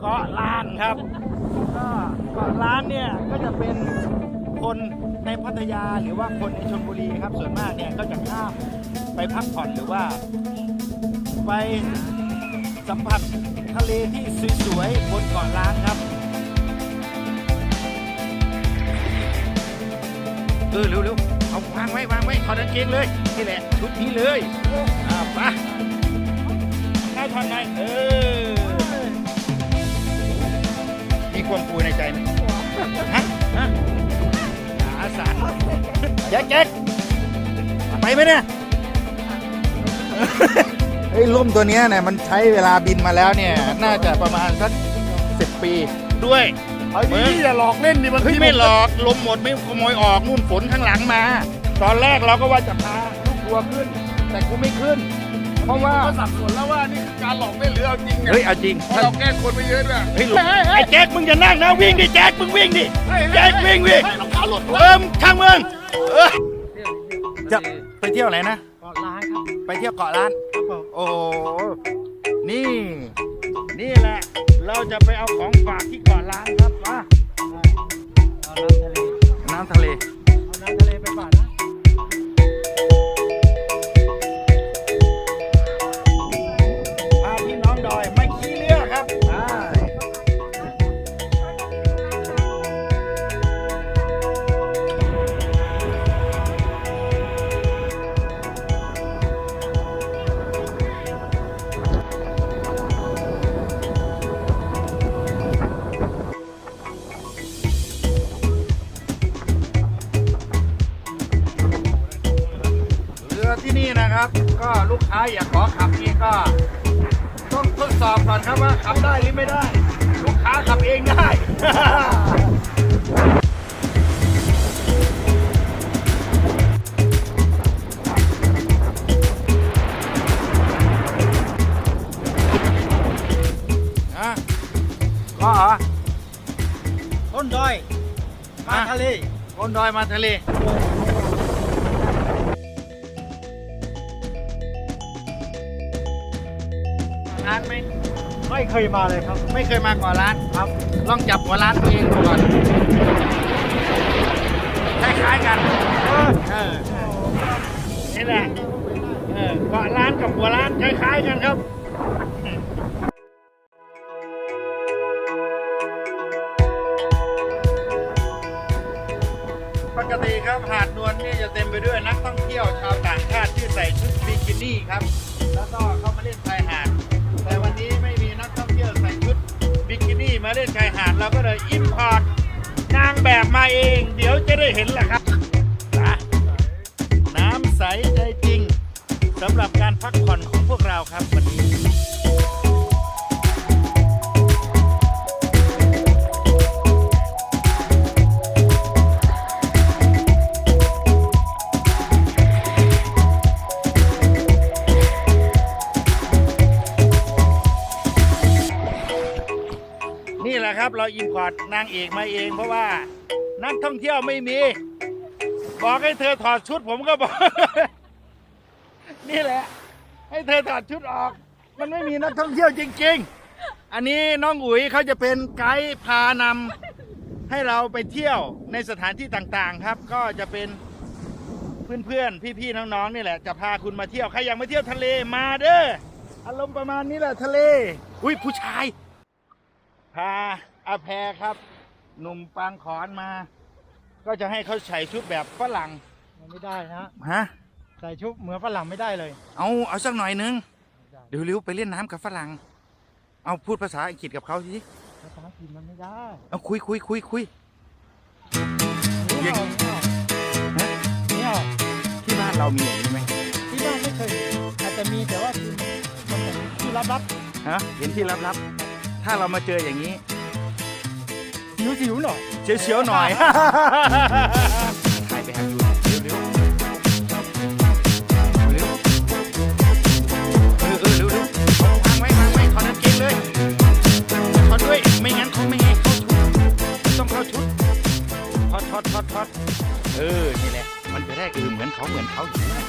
เกาะล้านครับ ก็เกาะล้านเนี่ยก็จะเป็นคนในพัทยาหรือว่าคนในชลบุรีครับ ส่วนมากเนี่ยก็จะข้ามไปพักผ่อนหรือว่า ไปสัมผัสทะเลที่สวยๆบนเกาะล้านครับเออเร็วๆเอาวางไว้วางไว้ถอดกางเกงเลยนี่แหละชุดนี้เลยอ่าไปได้ทอนไงเออ มีความกลัวในใจไหมฮะฮะอาสาแจ๊กแจ๊กไปไหมเนี่ยไอ้ล่มตัวเนี้ยเนี่ยมันใช้เวลาบินมาแล้วเนี่ย น่าจะประมาณสักสิบปีด้วยเฮ้ยพี่อย่าหลอกเล่นดิบางเฮ้ยทีไม่หลอกลมหมดไม่ขโมยออกนู่นฝนข้างหลังมา ตอนแรกเราก็ว่าจะพาลูกทัวร์ขึ้น แต่กูไม่ขึ้น เพราะว่าก็สับสนแล้วว่านี่คือการหลอกเล่นหรือเอาจริงไงเฮ้ยเอาจริงเพราะเราแกล้งคนไปเยอะด้วยเฮ้ยไอ้แจ็คมึงจะนั่งนะวิ่งดิแจ็คมึงวิ่งดิแจ็ควิ่งวิ่งให้รองเท้าหลุดเอิมช่างมึงเออจะไปเที่ยวไหนนะเกาะล้านครับไปเที่ยวเกาะล้านครับผมโอ้โหนี่ นี่แหละเราจะไปเอาของฝากที่เกาะล้านครับมาเอาน้ำทะเล ที่นี่นะครับ ก็ลูกค้าอยากขอขับนี่ก็ ต้องทดสอบก่อนครับว่าขับได้หรือไม่ได้ ลูกค้าขับเองได้อะก็เหรอต้นดอย มาทะเลคนดอยมาทะเล ร้านไหมไม่เคยมาเลยครับ ไม่เคยมาก่อนร้านครับลองจับหัวร้านตัวเองก่อนคล้ายๆกันเออนี่แหละเออเกาะร้านกับหัวร้านคล้ายๆกันครับปกติครับหาดนวลนี่จะเต็มไปด้วยนักท่องเที่ยวชาวต่างชาติที่ใส่ชุดบิกินี่ครับ แล้วก็ มาเล่นชายหาดเราก็เลยอิมพอร์ตนางแบบมาเอง เดี๋ยวจะได้เห็นแหละครับนะน้ำใสใจจริงสำหรับการพักผ่อนของพวกเราครับวันนี้ เราอินพอร์ตนางเอกมาเอง เพราะว่านักท่องเที่ยวไม่มี บอกให้เธอถอดชุดผมก็บอก นี่แหละ ให้เธอถอดชุดออก มันไม่มีนักท่องเที่ยวจริง ๆ อันนี้น้องอุ๋ยเขาจะเป็นไกด์พานำให้เราไปเที่ยวในสถานที่ต่างๆ ครับ ก็จะเป็นเพื่อนๆ พี่ๆ น้องๆ นี่แหละ จะพาคุณมาเที่ยว ใครอยากมาเที่ยวทะเลมาเด้อ อารมณ์ประมาณนี้แหละทะเล อุ้ยผู้ชาย พา อาแพรครับ หนุ่มปางขอนมา ก็จะให้เขาใส่ชุดแบบฝรั่งมันไม่ได้นะฮะใส่ชุดเหมือนฝรั่งไม่ได้เลยเอาเอาสักหน่อยนึงเดี๋ยวเร็วไปเล่นน้ำกับฝรั่ง เอาพูดภาษาอังกฤษกับเขาสิภาษาอังกฤษมันไม่ได้เอาคุยคุยคุยคุยเนี่ยังยเนี่ยที่บ้านเรามีอย่างนี้ไหมที่บ้านไม่เคยอาจจะมีแต่ว่าคือมันเป็นที่ลับฮะเห็นที่ลับๆถ้าเรามาเจออย่างนี้ ๆสิวๆหน่อยเฉียวๆหน่อยถ่ายไปหาดูเร็วเร็วเออเออเร็วเร็วเอาวางไว้วางไว้ถอดกางเกงเลยถอดด้วยไม่งั้นเขาไม่ให้เข้าชุดต้องเข้าชุดถอดถอดถอดถอดเออนี่แหละมันจะได้เออเหมือนเขาเหมือนเขาอยู่นะ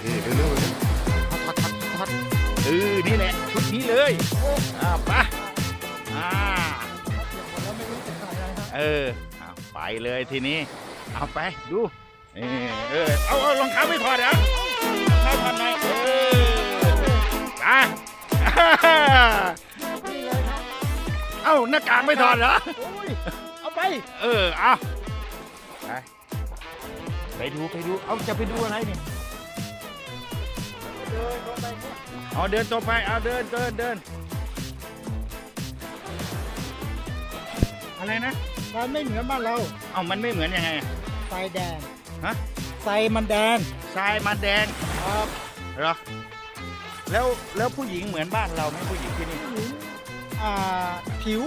เออเร็วเร็วถอดถอดถอดถอดเออนี่แหละชุดนี้เลยอ่าไปอ่า เออเอาไปเลยทีนี้ เอาไปดูเออเออเอาเอารองเท้าไม่ถอดเหรอรองเท้าถอดหน่อยเออไปนี่เลยครับเอ้าหน้ากากไม่ถอดเหรอ โอ้ยเอาไป เออเอาไปไปดูไปดู เอาจะไปดูอะไรนี่เดินลงไปเนี่ยเอาเดินต่อไปเอาเดินเดินเดินอะไรนะ มันไม่เหมือนบ้านเราเอามันไม่เหมือนยังไงอะทรายแดงฮะทรายมันแดงทรายมันแดงครับเหรอแล้วแล้วผู้หญิงเหมือนบ้านเราไหมผู้หญิงที่นี่ผู้หญิงอ่าผิว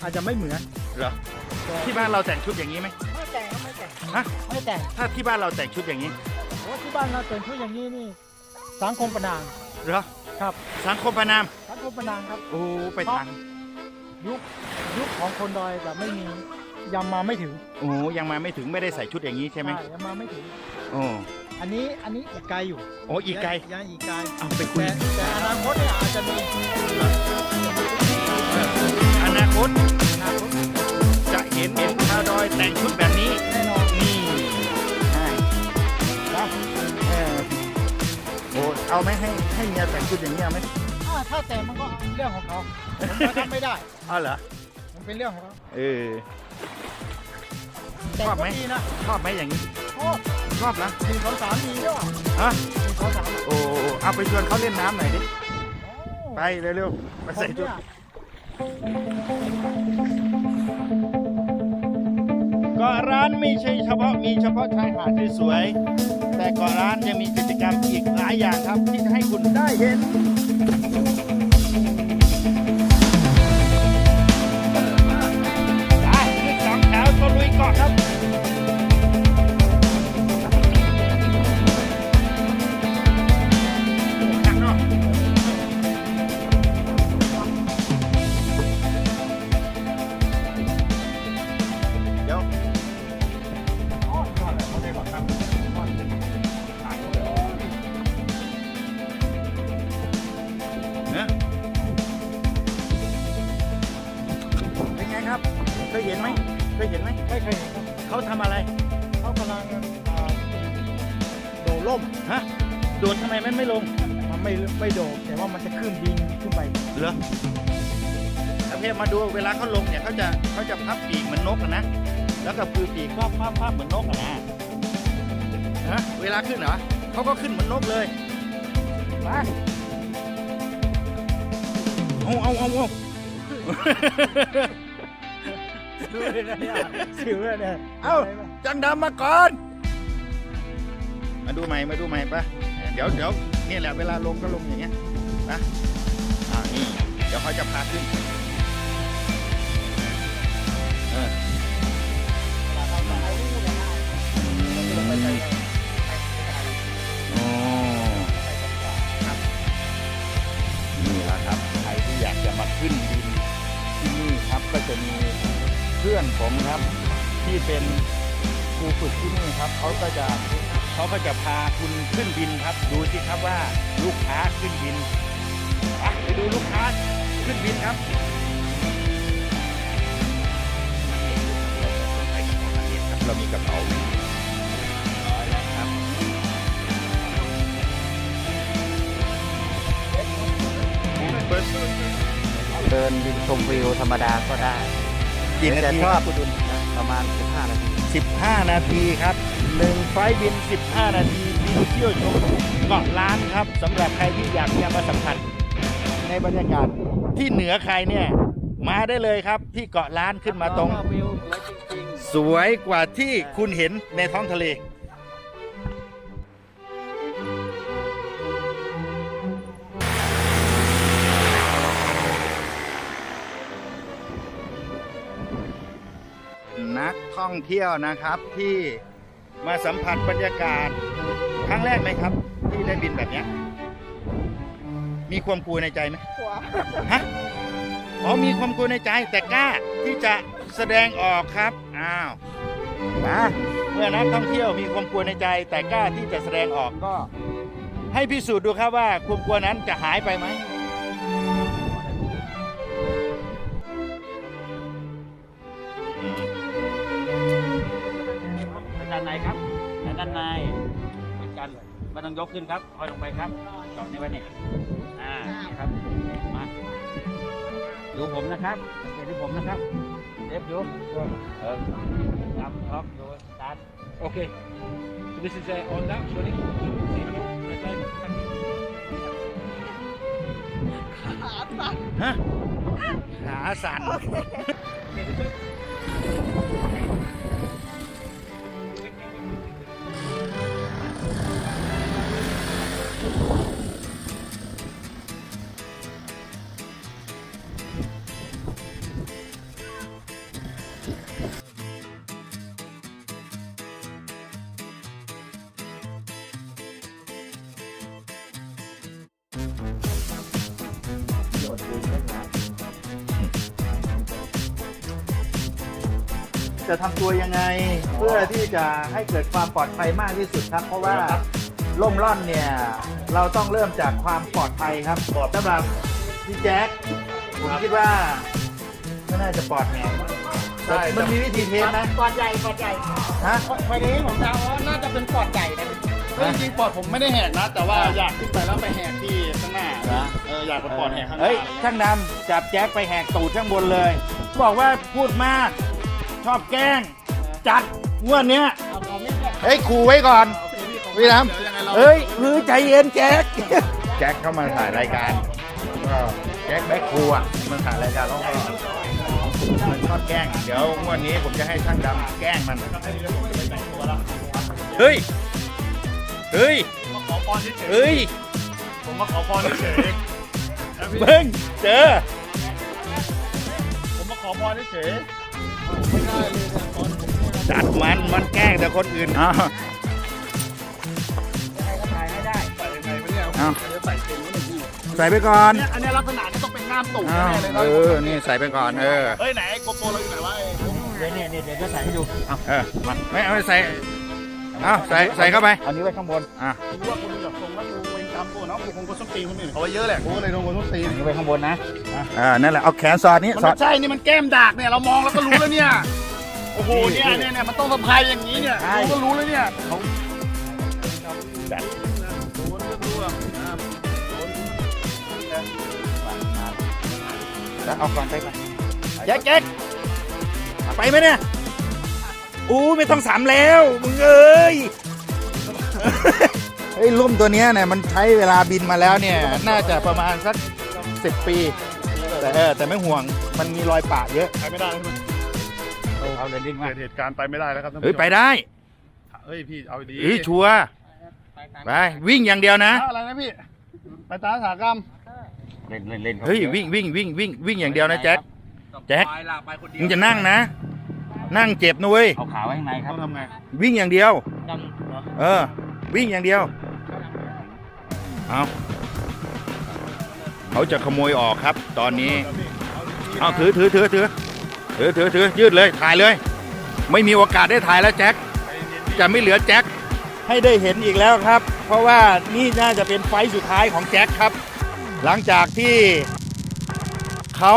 อาจจะไม่เหมือนเหรอแต่ที่บ้านเราแต่งชุดอย่างนี้ไหมไม่แต่งครับไม่แต่งฮะไม่แต่งถ้าที่บ้านเราแต่งชุดอย่างนี้เพราะว่าที่บ้านเราแต่งชุดอย่างนี้นี่สังคมประนามเหรอครับ สังคมประนามสังคมประนามครับโอ้ไปทาง ยุคยุคของคนดอยแบบไม่มียังมาไม่ถึงโอ้ยังมาไม่ถึงไม่ได้ใส่ชุดอย่างนี้ใช่ไหมยังมาไม่ถึงโอ้อันนี้อันนี้อีกไกลอยู่โอ้อีกไกลยังยังอีกไกลเอาไปคุยแต่แต่อนาคตเนี่ยอาจจะมีอนาคตอนาคตจะเห็นเห็นชาวดอยแต่งชุดแบบนี้แน่นอนนี่ใช่นะเออโอ้เอาไหมให้ให้เมียแต่งชุดอย่างนี้เอาไหมอ่า ถ้าแต่งมันก็เรื่องของเขาผมก็ทำไม่ได้เอาเหรอ มันเป็นเรื่องของเขาเออ แต่ชอบไหม ก็ดีนะชอบไหมอย่างนี้ชอบชอบนะหนึ่งสองสามมีด้วยฮะหนึ่งสองสามโอ้เอาไปชวนเขาเล่นน้ำหน่อยดิ ไปเร็วๆไปผมใส่ชุดเนี่ยเกาะร้านไม่ใช่เฉพาะมีเฉพาะชายหาดสวยๆแต่เกาะร้านยังมีกิจกรรมอีกหลายอย่างครับที่จะให้คุณได้เห็น มาดูเวลาเขาลงเนี่ยเขาจะเขาจะพับปีกเหมือนนกนะ แล้วก็คือปีกพับพับพับเหมือนนกนะฮะเวลาขึ้นเหรอเขาก็ขึ้นเหมือนนกเลยไปเอาเอาเอาเอาดูเลยนะเนี่ยสิวเลยเนี่ยเอ้าจังดำมาก่อน มาดูใหม่มาดูใหม่ปะเดี๋ยวเดี๋ยวนี่แหละเวลาลงก็ลงอย่างเงี้ยนะอ่านี่เดี๋ยวเขาจะพาขึ้น มาขึ้นบินที่นี่ครับก็จะมีเพื่อนผมครับที่เป็นครูฝึกที่นี่ครับเขาก็จะเขาก็จะพาคุณขึ้นบินครับ ดูสิครับว่าลูกค้าขึ้นบินอะไปดูลูกค้าขึ้นบินครับเรามีกระเป๋าร้อยแล้วครับ เดินบินชมวิวธรรมดาก็ได้กี่นาแต่ทีชคอรับบนะประมาณ 15 นาที 15 นาทีครับหนึ่งไฟล์บิน 15 นาทีบินเที่ยวชมเกาะล้านครับสำหรับใครที่อยากจะมาสัมผัสในบรรยากาศที่เหนือใครเนี่ยมาได้เลยครับที่เกาะล้านขึ้นมาตรงวิวสวยจริงสวยกว่าที่คุณเห็นในท้องทะเล นักท่องเที่ยวนะครับที่มาสัมผัสบรรยากาศครั้งแรกไหมครับ ที่ได้บินแบบเนี้ยมีความกลัวในใจไหมฮะอ๋อมีความกลัวในใจแต่กล้าที่จะแสดงออกครับอ้าวมาเมื่อนักท่องเที่ยวมีความกลัวในใจ แต่กล้าที่จะแสดงออกก็ ให้พิสูจน์ดูครับว่าความกลัวนั้นจะหายไปไหมอืม ต้องยกขึ้นครับค่อยลงไปครับจอดในไว้นี่อ่านี่ครับมาดูผมนะครับสังเกตที่ผมนะครับเล็บอยู่เออจับท็อกดูสตาร์ทโอเค so this is uh, on now sorry Left side. ฮะขาสั่น จะทำตัวยังไง เพื่อที่จะให้เกิดความปลอดภัยมากที่สุดครับ เพราะว่าล่มล่อนเนี่ย เราต้องเริ่มจากความปลอดภัยครับสำหรับพี่แจ็คผมคิดว่าก็น่าจะปลอดแหงใช่ มันมีวิธีเทสนะปอดใหญ่ปอดใหญ่ฮะ ไฟนี้ผมเดาว่าน่าจะเป็นปอดใหญ่นะจริงๆปอดผมไม่ได้แหกนะ แต่ว่าอยากขึ้นไปแล้วไปแหกที่ข้างหน้าเอออยากไปปอดแหกข้างหน้าเฮ้ยช่างดำจับแจ็คไปแหกตูดข้างบนเลย บอกว่าพูดมาก ชอบแกล้ง จัดงวดเนี้ยเอาเอาไม่แค่เฮ้ยขู่ไว้ก่อนพี่น้เดี๋ยวยังไงเราำเฮ้ยมือใจเย็นแจ็คแจ็คเข้ามาถ่ายรายการก็แจ็คแบ็คครูอะมันถ่ายรายการแล้วก็มันชอบแกล้ง เดี๋ยวงวันนี้ผมจะให้ช่างดำแกล้งมัน เฮ้ย เฮ้ยขอพรเฉยเฮ้ยๆผมมาขอพรเฉยๆนะพี่เบิ้งเจอ ผมมาขอพรเฉย จัดมันมันแกล้งแต่คนอื่นอ้าวๆใส่ยังไงวะเนี่ยเอ้าเดี๋ยวใส่เต็มแล้วพี่ใส่ไปก่อน เนี่ยอันเนี้ยลักษณะนี้ต้องเป็นง่ามตูดอ้าวแน่เลยเอนะอนี่ใส่ไปก่อน เออ เฮ้ยไหนไอ้โกโปรเราอยู่ไหนวะไอ้เดี๋ยวเนี่ยเดี๋ยวเดี๋ยวจะใส่ให้ดูเอาเออมาไม่เอาใส่ เอาใส่ใส่เข้าไปเอานี้วไว้ข้างบน อะรู้ว่าคนดูจากทรงแล้วดูเวร กรรมกูเนาะกูคงก็ส้นตีนคนอื่นเขาไว้เยอะแหละกูก็เลยโดนคนส้นตีนอันนี้ไว้ข้างบนนะอ่านั่นแหละเอาแขนสอดนี้มันสอไม่ดใช่นี่มันแก้มดากเนี่ยเรามองแล้วก็รู้แล้วเนี่ยโอ้โหเนี่ยเนี่ยเนี่ยมันต้องสะพายอย่างนี้เนี่ยรู้ก็รู้แล้วเนี่ยเขาแบบโดนก็รู้อะอ่าแล้วเอาก่อนไปไปแจ็คแจ็คไปไหมเนี่ยอู้ไม่ต้องสามแล้วมึงเอ้ย เฮ้ยร่มตัวเนี้ยเนี่ยมันใช้เวลาบินมาแล้วเนี่ย น่าจะประมาณสักสิบปี แต่เออแต่ไม่ห่วงมันมีรอยปะเยอะไปไม่ได้แล้วใช่ไหมเอาเลนดิ้งมาเกิดเหตุการณ์ไปไม่ได้แล้วครับท่านเฮ้ยผู้ชมไปได้เฮ้ยพี่เอาดีเฮ้ยชัวร์ไปวิ่งอย่างเดียวนะ อะไรนะพี่ ไปตาสาหกรรม เล่นเล่นเล่นเฮ้ยวิ่งวิ่งวิ่งวิ่งวิ่งอย่างเดียวนะแจ็ค แจ็ค ไปละไปคนเดียวมึงจะนั่งนะ นั่งเจ็บนะเว้ยเอาขาไว้ข้างในคต้รัอบงทำไง วิ่งอย่างเดียว เออ วิ่งอย่างเดียว เอาเขาจะขโมยออกครับ ตอนนี้เอาถือถือถือถือถือถือถือยืดเลยถ่ายเลย ไม่มีโอกาสได้ถ่ายแล้วแจ็คจะไม่เหลือแจ็คให้ได้เห็นอีกแล้วครับ เพราะว่านี่น่าจะเป็นไฟท์สุดท้ายของแจ็คครับ หลังจากที่เขา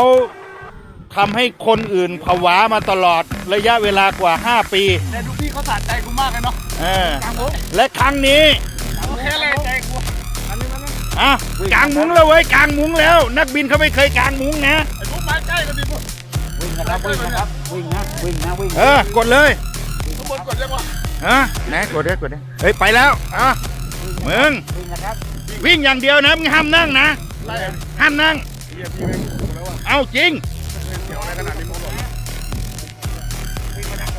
ทำให้คนอื่นผวามาตลอดระยะเวลากว่า 5 ปี แต่ดูพี่เขาสะใจกูมากเลยเนาะเออและครั้งนี้โอเคเลย อะกางมุ้งแล้วเว้ยกางมุ้งแล้ว นักบินเขาไม่เคยกางมุ้งนะไอ้พวกมาใกล้กันดิพวกวิ่งนะครับวิ่งนะครับวิ่งนะวิ่งนะวิ่งเออกดเลยข้างบนกดยังวะฮะไหนกดได้กดได้เฮ้ยไปแล้วอะมึงวิ่งนะครับวิ่งอย่างเดียวนะมึงห้ามนั่งนะไล่อะห้ามนั่งเฮียพี่แม่งถูกแล้วว่ะเอาจริงเกี่ยวอะไรขนาดนี้มึงบอก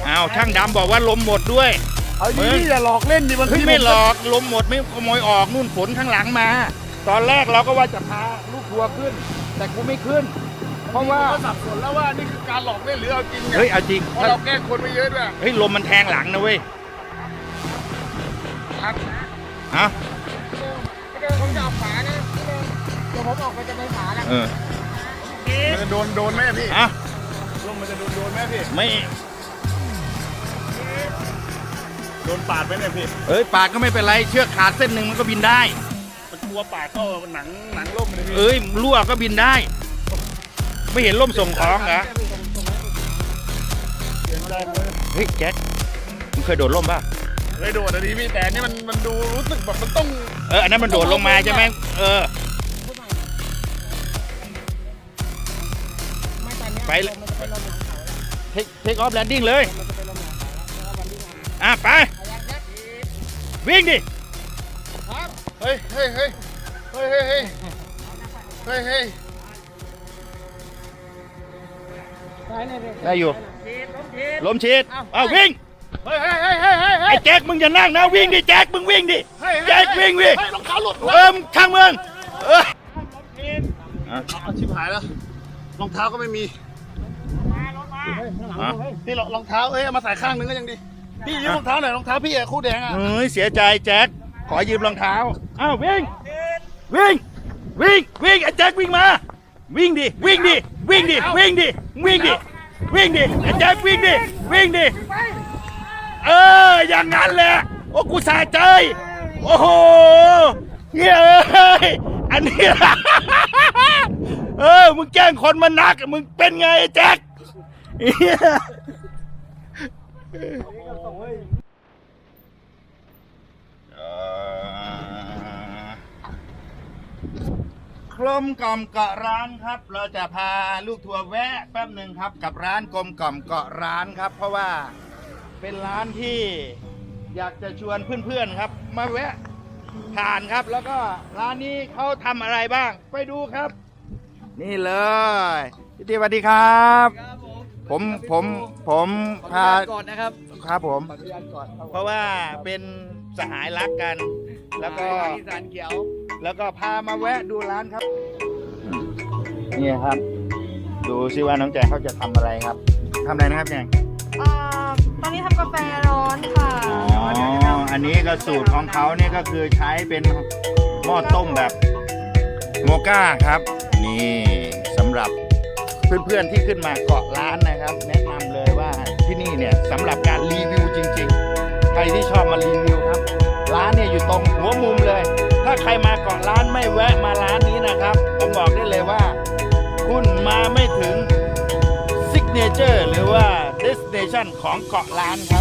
เอาช่างดำบอกว่าลมหมดด้วยเอาดิพี่อย่าหลอกเล่นดิบางเฮ้ยทีไม่หลอกลมหมดไม่ขโมยออกนู่นฝนข้างหลังมา ตอนแรกเราก็ว่าจะพาลูกทัวร์ขึ้น แต่กูไม่ขึ้น เพราะว่าก็สับสนแล้วว่านี่คือการหลอกเล่นหรือเอาจริงเนี่ยเฮ้ยเอาจริงเพราะเราแกล้งคนไปเยอะด้วยเฮ้ยลมมันแทงหลังนะเว้ยครับฮะเดี๋ยวผมจะออกฝานะเดี๋ยวผมออกไปจะไปฝาแล้วเออมันจะโดนโดนไหมพี่อะลมมันจะโดนโดนไหมพี่ไม่โดนปาดไหมเนี่ยพี่เอ้ยปาดก็ไม่เป็นไรเชือกขาดเส้นหนึ่งมันก็บินได้ มันกลัวปาดเข้าหนังหนังล่มเลยพี่เอ้ยรั่วก็บินได้ ไม่เห็นล่มส่งของเหรอเสียงใจเลยเฮ้ยแจ็คมึงเคยโดดล่มป่ะเคยโดดอันนี้พี่แต่อันนี่มันมันดูรู้สึกแบบมันต้องเอออันนั้นมันโดดลงมาใช่ไหมเออ ไม่ตอนเนี้ยไปเลยมันจะเป็นลมหลังเขาแล้วเทคเทคออฟแลนดิ้งเลยมันจะเป็นลมหลังเขาแล้วแล้ววันที่งานอะไป เอายักยักอีกวิ่งดิครับ เฮ้ยเฮ้ยเฮ้ยเฮ้ยเฮ้ยเฮ้ยเฮ้ยเฮ้ยไปเนี่ยเยได้อยู่ฉีดลมฉีดลมฉีดเอาวิ่ง เฮ้ยเฮ้ยเฮ้ยเฮ้ยเฮ้ยไอ้แจ็คมึงอย่านั่งนะวิ่งดิแจ็คมึงวิ่งดิเฮ้ยแจ็ควิ่งวิ่งเฮ้ยรองเท้าหลุดเออมึงช่างมึงเออเอาชิบหายแล้ว รองเท้าก็ไม่มีเฮ้ยข้างหลังอะเฮ้ยพี่รองเท้าเอ้ยเอามาใส่ข้างนึงก็ยังดี พี่ยืมรองเท้าหน่อยรองเท้าพี่อะคู่แดงอะเฮ้ยเสียใจแจ็ค ขอยืมรองเท้า อ้าววิ่ง วิ่ง วิ่ง วิ่งไอ้แจ็ควิ่งมา วิ่งดิ วิ่งดิ วิ่งดิ วิ่งดิ วิ่งดิ วิ่งดิ ไอ้แจ็ควิ่งดิ วิ่งดิ เออ อย่างนั้นแหละ โอ้กูสะใจ โอ้โหเฮ้ยเอ้ย อันนี้ เออ มึงแกล้งคนมานัก มึงเป็นไงไอ้แจ็ค เหี้ยกลมกล่อมเกาะร้านครับ เราจะพาลูกทัวร์แวะแป๊บหนึ่งครับ กับร้านกลมกล่อมเกาะร้านครับ เพราะว่าเป็นร้านที่อยากจะชวนเพื่อนๆครับ มาแวะทานครับ แล้วก็ร้านนี้เขาทำอะไรบ้าง ไปดูครับ นี่เลยพี่ตีสวัสดีครับผมผมผมพาก่อนนะครับครับผม ขออนุญาตก่อนครับเพราะว่าเป็นสหายรักกัน แล้วก็ อีสานเขียว แล้วก็พามาแวะดูร้านครับ นี่ครับ ดูซิว่าน้องแจงเขาจะทำอะไรครับทำอะไรนะครับแจงเอ่อตอนนี้ทำกาแฟร้อนค่ะอ๋ออันนี้ก็สูตรของเขาเนี่ยก็คือใช้เป็นหม้อต้มแบบโมก้าครับ นี่สำหรับเพื่อนๆที่ขึ้นมาเกาะร้านนะครับ แนะนำเลยว่าที่นี่เนี่ยสำหรับการรีวิวจริง ๆ ใครที่ชอบมารีวิวครับ ร้านเนี่ยอยู่ตรงหัวมุมเลย ถ้าใครมาเกาะร้านไม่แวะมาร้านนี้นะครับ ผมบอกได้เลยว่า คุณมาไม่ถึงซิกเนเจอร์หรือว่าเดสเนชันของเกาะล้านครับ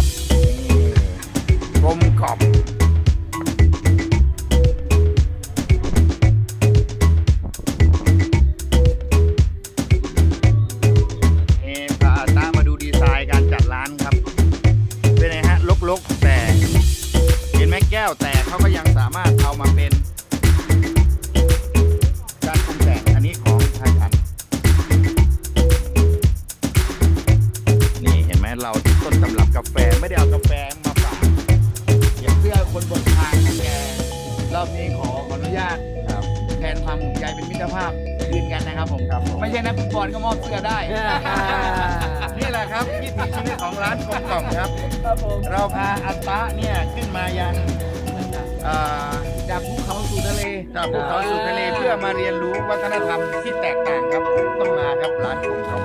ใยเป็นมิตรภาพคืนกันนะครับผมครับผม ไม่ใช่นักฟุตบอลก็มอบเสื้อได้ นี่แหละครับวิถีชีวิตของร้านกลมกล่อมครับ ครับผม เราพาอัตตะเนี่ยขึ้นมายังเอ่อจากภูเขาสู่ทะเลจากภูเขาสู่ทะเลเพื่อมาเรียนรู้วัฒนธรรมที่แตกต่างครับต้องมาครับร้านกลมกล่อม